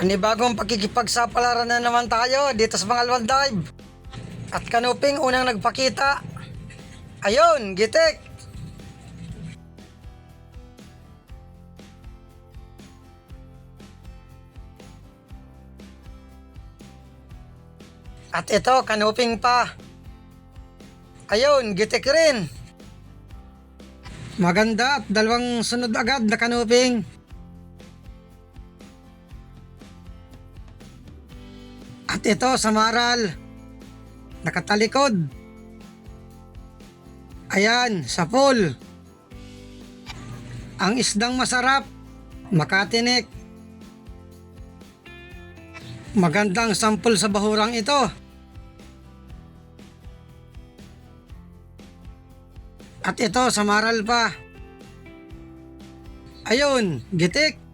Panibagong pakikipagsapalaran na naman tayo dito sa mga Alwan Dive. At kanuping unang nagpakita. Ayun, gitik! At ito, kanuping pa. Ayun, gitik rin. Maganda at dalawang sunod agad na kanuping. At ito sa maral. Nakatalikod. Ayan, sa pool. Ang isdang masarap. Makatinik. Magandang sampol sa bahurang ito. At ito sa maral pa. Ayun, gitik.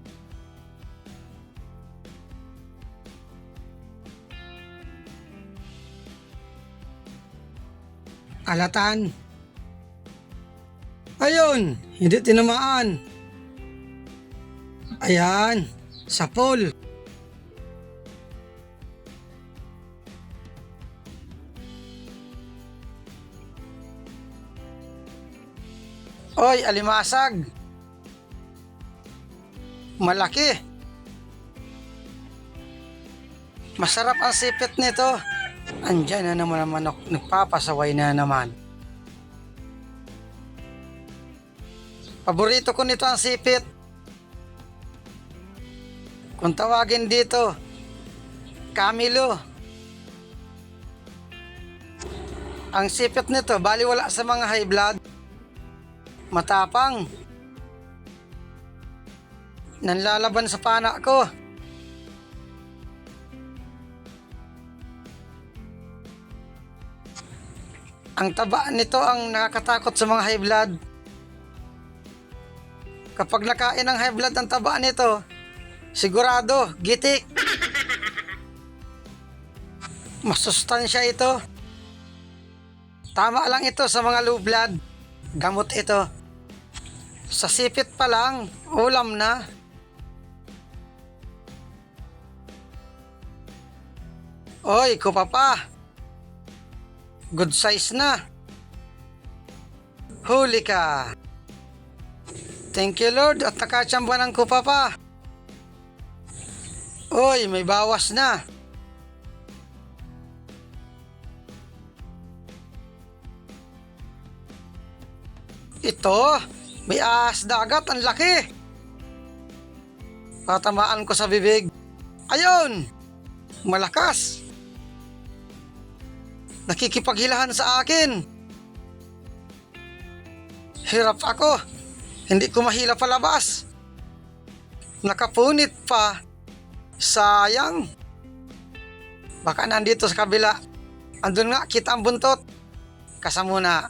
Alatan. Ayun, hindi tinamaan. Ayan, sa pool. Oy, alimasag. Malaki. Masarap ang sipit nito. Andyan na naman ang. Nagpapasaway na naman. Paborito ko nito ang sipit. Kung tawagin dito, Camilo. Ang sipit nito, bali wala sa mga high blood. Matapang. Nanlalaban sa pana ko. Ang taba nito ang nakakatakot sa mga high blood. Kapag nakain ng high blood ang taba nito, sigurado, gitik. Masustansya ito. Tama lang ito sa mga low blood. Gamot ito. Sa sipit pa lang, ulam na. Oy, kupa pa. Good size na. Huli ka. Thank you Lord at nakachamba ng kupa pa. Oy, may bawas na. Ito, may ahas dagat, ang laki. Tatamaan ko sa bibig. Ayun! Malakas. Nakikipaghilahan sa akin. Hirap ako. Hindi ko mahila palabas. Nakapunit pa. Sayang. Baka nandito sa kabila. Andun nga, kita ang buntot. Kasamuna.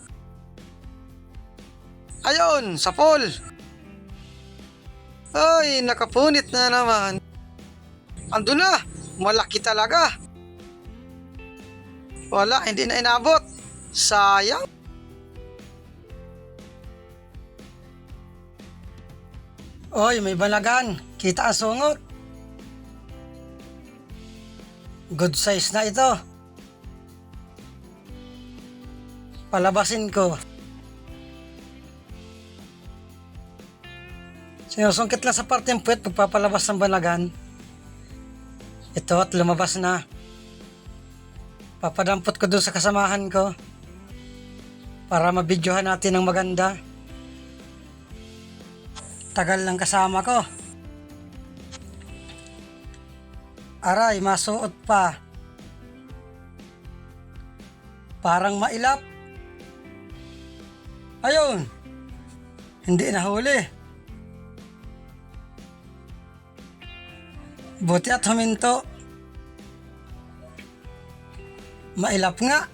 Ayun, sa pool. Ay, nakapunit na naman. Ando na, malaki talaga. Wala, hindi na inabot. Sayang. Oy, may balagan. Kita ang sungot. Good size na ito. Palabasin ko. Sinusungkit lang sa parteng puwet pagpapalabas ng banagan. Ito at lumabas na. Papadampot ko dun sa kasamahan ko. Para mabidyohan natin ng maganda. Tagal lang kasama ko. Aray, masuot pa. Parang mailap. Ayun. Hindi nahuli. Buti at huminto. Mailap nga.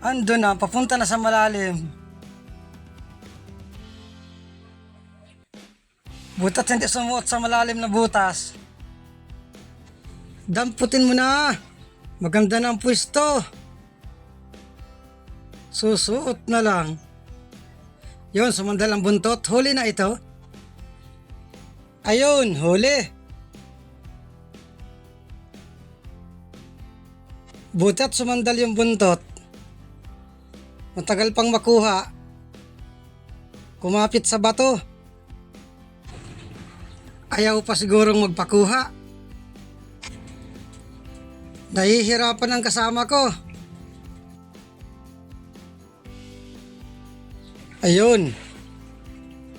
Ando na, papunta na sa malalim. Butat hindi sumuot sa malalim na butas. Damputin mo na. Maganda na ang pwesto. Susuot na lang. Yon, sumandalang buntot. Huli na ito. Ayun, huli. Buti at sumandal yung buntot. Matagal pang makuha. Kumapit sa bato. Ayaw pa sigurong magpakuha. Nahihirapan ang kasama ko. Ayun.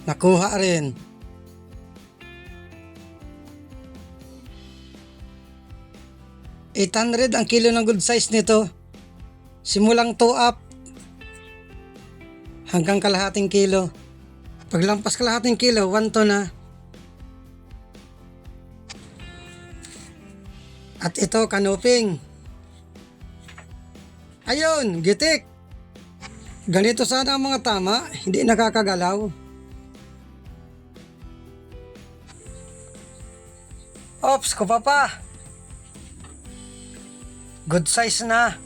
Nakuha rin. $800 ang kilo ng good size nito. Simulang 2 up hanggang kalahating kilo. Paglampas kalahating kilo, 1 to na. At ito, kanuping. Ayun, gitik. Ganito sana ang mga tama, hindi nakakagalaw. Ops, ko pa pa. Good size na.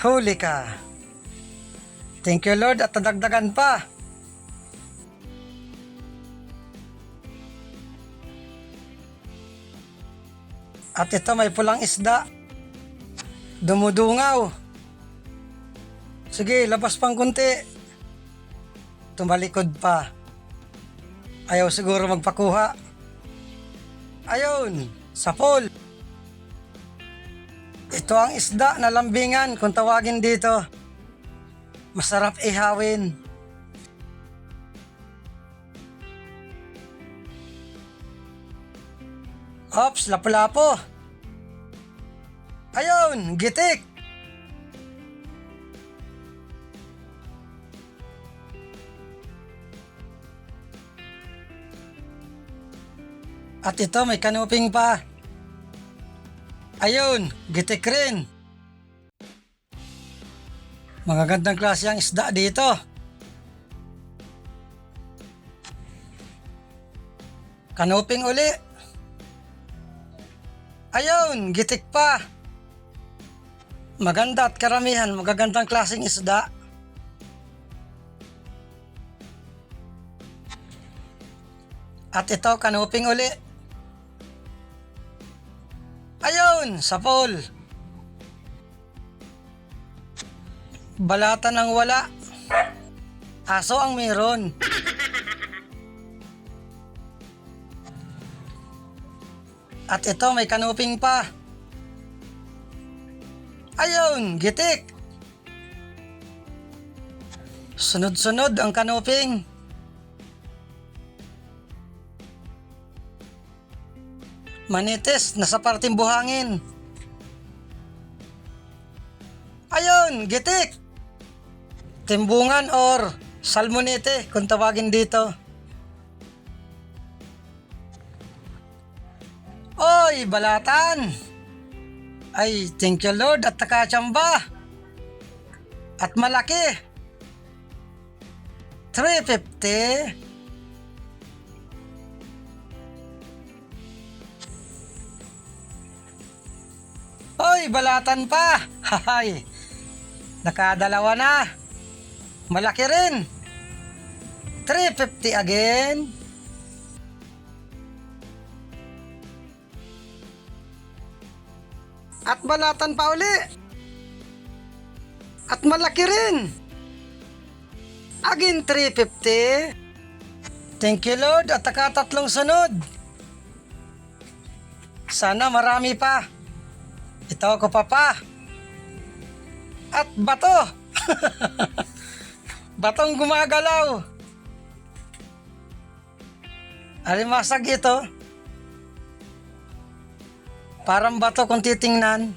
Huli ka. Thank you Lord at nadagdagan pa. At ito may pulang isda. Dumudungaw. Sige, labas pang kunti. Tumalikod pa. Ayaw siguro magpakuha. Ayun, sapol. Ito ang isda na lambingan kung tawagin dito. Masarap ihawin. Ops, lapu-lapo. Ayun, gitik. At ito, may kanuping pa. Ayun, gitik rin. Magagandang klase ang isda dito. Kanuping uli. Ayun, gitik pa. Maganda at karamihan, magagandang klaseng isda. At ito, kanuping uli. Ayun, sapol. Balata ng wala. Aso ang meron. At ito may kanuping pa. Ayun, gitik. Sunod-sunod ang kanuping. Manites, nasa parting buhangin. Ayun, gitik. Timbungan or salmonete kung tawagin dito. Oy, balatan! Ay, thank you Lord at nakachamba. At malaki. 350. Hoy, balatan pa! Hay! Nakadalawa na. Malaki rin. 350 again. At balatan pa uli. At malaki rin. Again 350. Thank you Lord at nakatatlong sunod. Sana marami pa. Ito ko pa pa. At bato. Batong gumagalaw. Alimasag ito. Parang bato kung titingnan.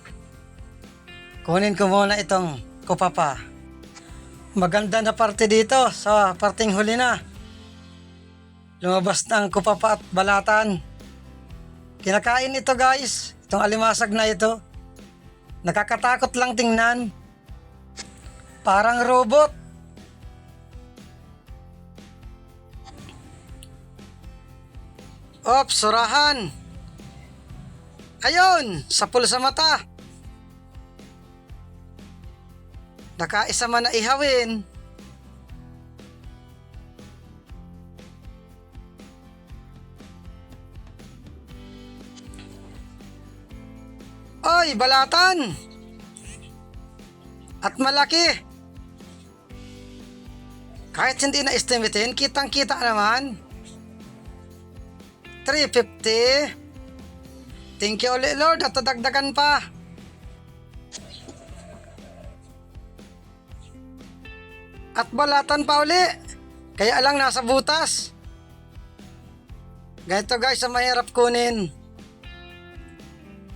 Kunin ko muna itong kupapa. Maganda na parte dito sa parting huli na. Lumabas na ang kupapa at balatan. Kinakain ito guys. Itong alimasag na ito. Nakakatakot lang tingnan. Parang robot. Ops, surahan. Ayun, sapul sa mata. Nakaisa man na ihawin. Oy, balatan! At malaki. Kahit hindi na estimatein, kitang kita naman. 350. Thank you ulit Lord at dagdagan pa. At balatan pa uli. Kaya lang nasa butas. Ganito guys, sa mahirap kunin.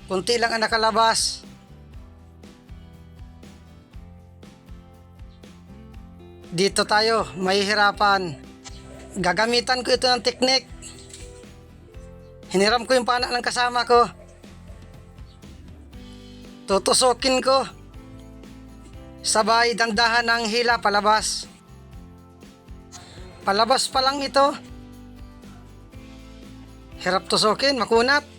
Kunti lang ang nakalabas. Dito tayo, mahihirapan. Gagamitan ko ito ng teknik. Hiniram ko yung pana ng kasama ko. Tutusukin ko. Sabay dandahan ng hila palabas. Palabas pa lang ito. Hirap tusukin, makunat.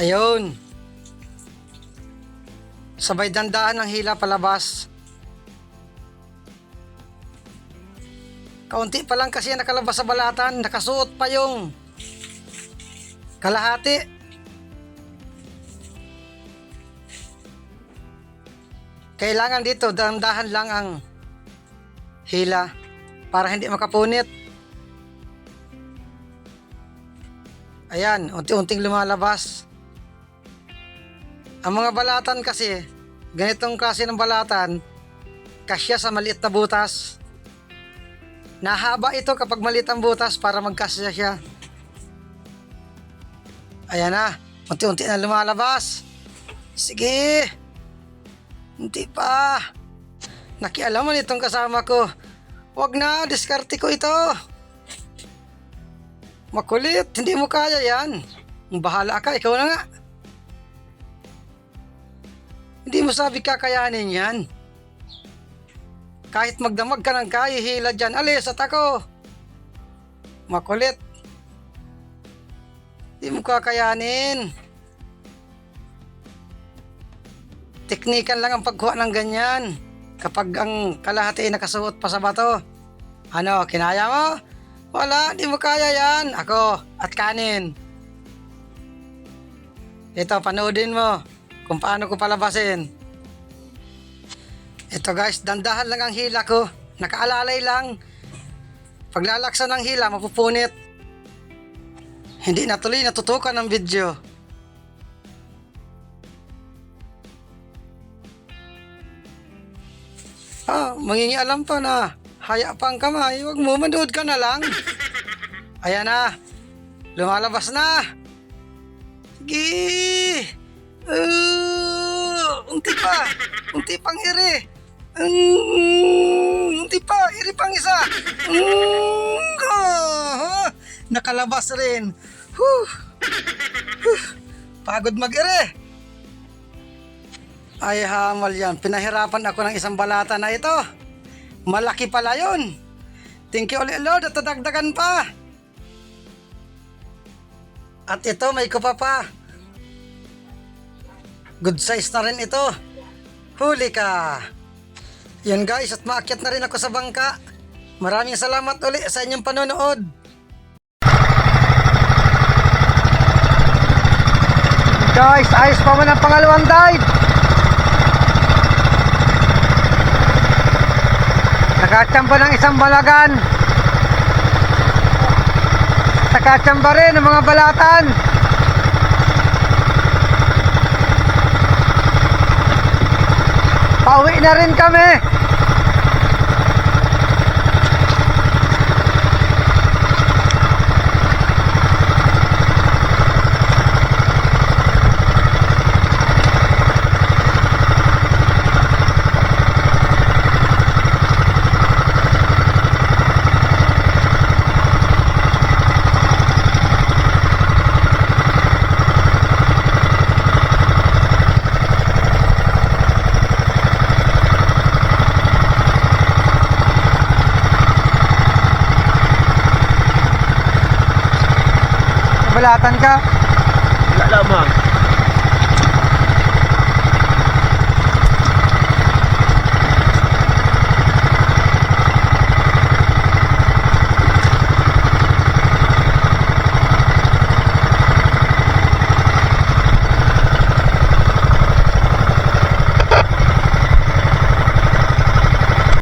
Ayun. Sabay dandahan ng hila palabas. Kaunti pa lang kasi nakalabas sa balatan, nakasuot pa yung kalahati. Kailangan dito, dandahan lang ang hila para hindi makapunit. Ayan, unti-unting lumalabas. Ang mga balatan kasi, ganitong klase ng balatan, kasya sa maliit na butas. Nahaba ito kapag maliit ang butas para magkasya siya. Ayan na, unti-unti na lumalabas. Sige. Hindi pa. Nakialaman itong kasama ko. Huwag na, diskarte ko ito. Makulit, hindi mo kaya yan. Bahala ka, ikaw na nga. Hindi mo sabi kakayanin yan. Kahit magdamag ka ng kahihila dyan, alis at ako. Makulit. Hindi mo kakayanin. Teknikan lang ang pagkuha ng ganyan. Kapag ang kalahati ay nakasuot pa sa bato. Ano, kinaya mo? Wala, di mo kaya yan. Ako, at kanin. Ito, panoodin mo kung paano ko palabasin. Ito guys, dandahan lang ang hila ko. Nakaalalay lang. Paglalaksan ng hila, mapupunit. Hindi natuloy natutukan ng video. Ah, mangingialam pa na. Haya pa ang kamay. Huwag mo, manood ka na lang. Ayan na. Lumalabas na. Sige. Uh, unti pa. Unti pang iri. Mm, unti pa. Iri pang isa. Mm, ah, nakalabas rin. Huh. Huh. Pagod mag-iri. Ay hamal yan. Pinahirapan ako ng isang balata na ito. Malaki pala yun. Thank you ulit Lord at dadagdagan pa. At ito may kupa pa. Good size na rin ito. Huli ka. Yan guys at maakyat na rin ako sa bangka. Maraming salamat ulit sa inyong panonood. Guys, ayos pa man ang pangalawang dive. Nakachamba ng isang balagan. Nakachamba rin ng mga balatan. Pauwi na rin kami. Balatan ka. Wala lamang.